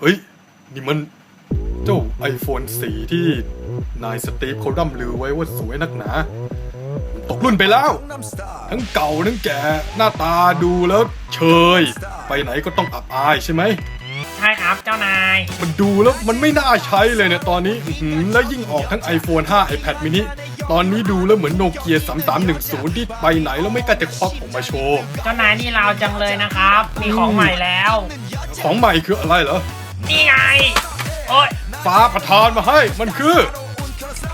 เฮ้ย นี่มันเจ้า iPhone 4 ที่นายสตีฟเขาร่ำลือไว้ว่าสวยนักหนา มันตกรุ่นไปแล้ว ทั้งเก่าทั้งแก่หน้าตาดูแล้วเชย ไปไหนก็ต้องอับอายใช่ไหม ใช่ครับเจ้านาย มันดูแล้วมันไม่น่าใช้เลยเนี่ยตอนนี้อื้อหือแล้วยิ่งออกทั้ง iPhone 5 iPad mini ตอนนี้ดูแล้วเหมือนโนเกีย3310 ที่ไปไหนแล้วไม่กล้าจะควักออกมาโชว์ เจ้านายนี่เราจังเลยนะครับ มีของใหม่แล้ว ของใหม่คืออะไรเหรอ นี่ไง โอ้ยฟ้าประทานมาให้ มันคือ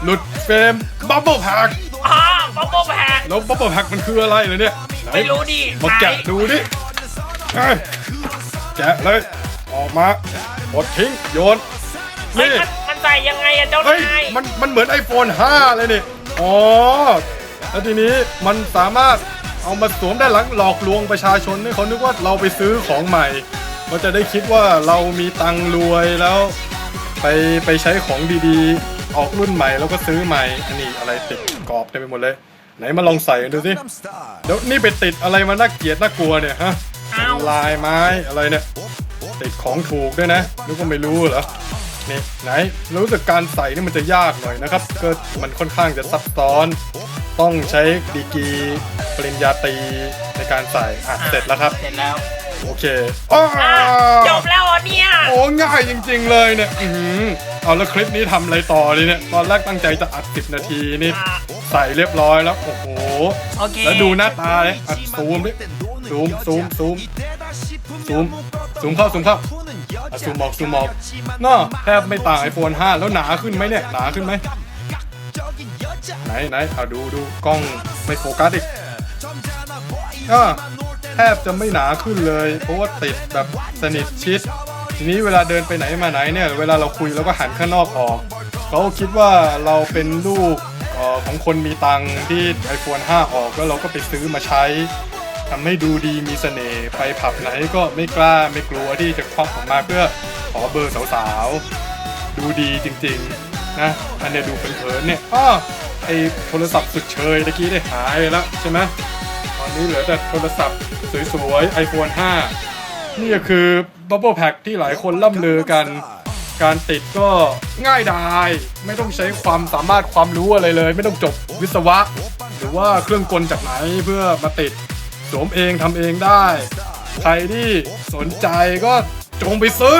หลุดเฟรมบับเบิลแพ็กอ๋อบ๊อบบ๊แพกแล้วบับเบิลแพ็กมันคืออะไรเลยเนี่ยไหนไม่รู้ดิมาแกะไหนดูดิเอ้ยแกะเลย ออกมาหมดทิ้งโยน เฮ้ยนี่ มันมันใส่ยังไงอะเจ้าเฮ้ย นายมัน มันเหมือน iPhone 5 เลยนี่ อ๋อ แล้วทีนี้มันสามารถเอามาสวมได้หลังหลอกลวงประชาชนให้เขานึกว่าเราไปซื้อของใหม่ เขาจะได้คิดว่าเรามีตังค์รวยแล้ว ไปไปใช้ของดีๆ ออกรุ่นใหม่แล้วก็ซื้อใหม่ อันนี้อะไรติดกรอบเต็มไปหมดเลย ไหนมาลองใส่กันดูสิเดี๋ยวนี่ไปติดอะไรมาน่าเกลียดน่ากลัวเนี่ยฮะอ้าวลายไม้อะไรเนี่ยติดของถูกด้วยนะนึกว่าไม่รู้เหรอนี่ไหนรู้สึกการใส่นี่มันจะยากหน่อยนะครับ ก็มันค่อนข้างจะซับซ้อน ต้องใช้ดีกรีปริญญาตรีในการใส่อะเสร็จแล้วครับ เสร็จแล้ว โอเคอ้าอะจบแล้วเหรอเนี่ยโอ้ง่ายจริง ๆ เลยเนี่ยอือหือเอาแล้วคลิปนี้ทำอะไรต่อดีเนี่ยตอนแรกตั้งใจจะอัด 10 นาทีนี่อะใส่เรียบร้อยแล้วโอ้โหโอเคแล้วดูหน้าตาเลยอัดซูมดิซูมซูมซูมซูมซูมเข้าซูมเข้าอะซูมออกซูมออกน่าแทบไม่ต่าง iPhone 5แล้วหนาขึ้นไหมเนี่ยหนาขึ้นไหมไหนไหนเอาดูดูกล้องไม่โฟกัสอีกอ่า แทบจะไม่หนาขึ้นเลย เพราะว่าติดแบบสนิทชิด ทีนี้เวลาเดินไปไหนมาไหนเนี่ย เวลาเราคุยเราก็หันข้างนอกออกเขาคิดว่าเราเป็นลูกออของคนมีตังค์ที่ iPhone 5ออกแล้วเราก็ไปซื้อมาใช้ทำให้ดูดีมีเสน่ห์ไปผับไหนก็ไม่กล้าไม่กลัวที่จะควักออกมาเพื่อขอเบอร์สาวๆ ดูดีจริงๆนะอันเนี้ยดูเผินๆเนี่ยอ้อไอโทรศัพท์สุดเชยตะกี้ได้หายไปแล้วใช่ไหม นี้เหลือแต่โทรศัพท์สวยๆ iPhone 5 นี่ก็คือ Bubble Pack ที่หลายคนล่ำลือกัน การติดก็ง่ายดาย ไม่ต้องใช้ความสามารถความรู้อะไรเลย ไม่ต้องจบวิศวะ หรือว่าเครื่องกลจากไหนเพื่อมาติดสวมเองทำเองได้ ใครที่สนใจก็จงไปซื้อ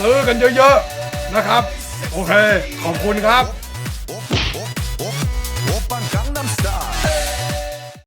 ซื้อกันเยอะๆนะครับ โอเค ขอบคุณครับ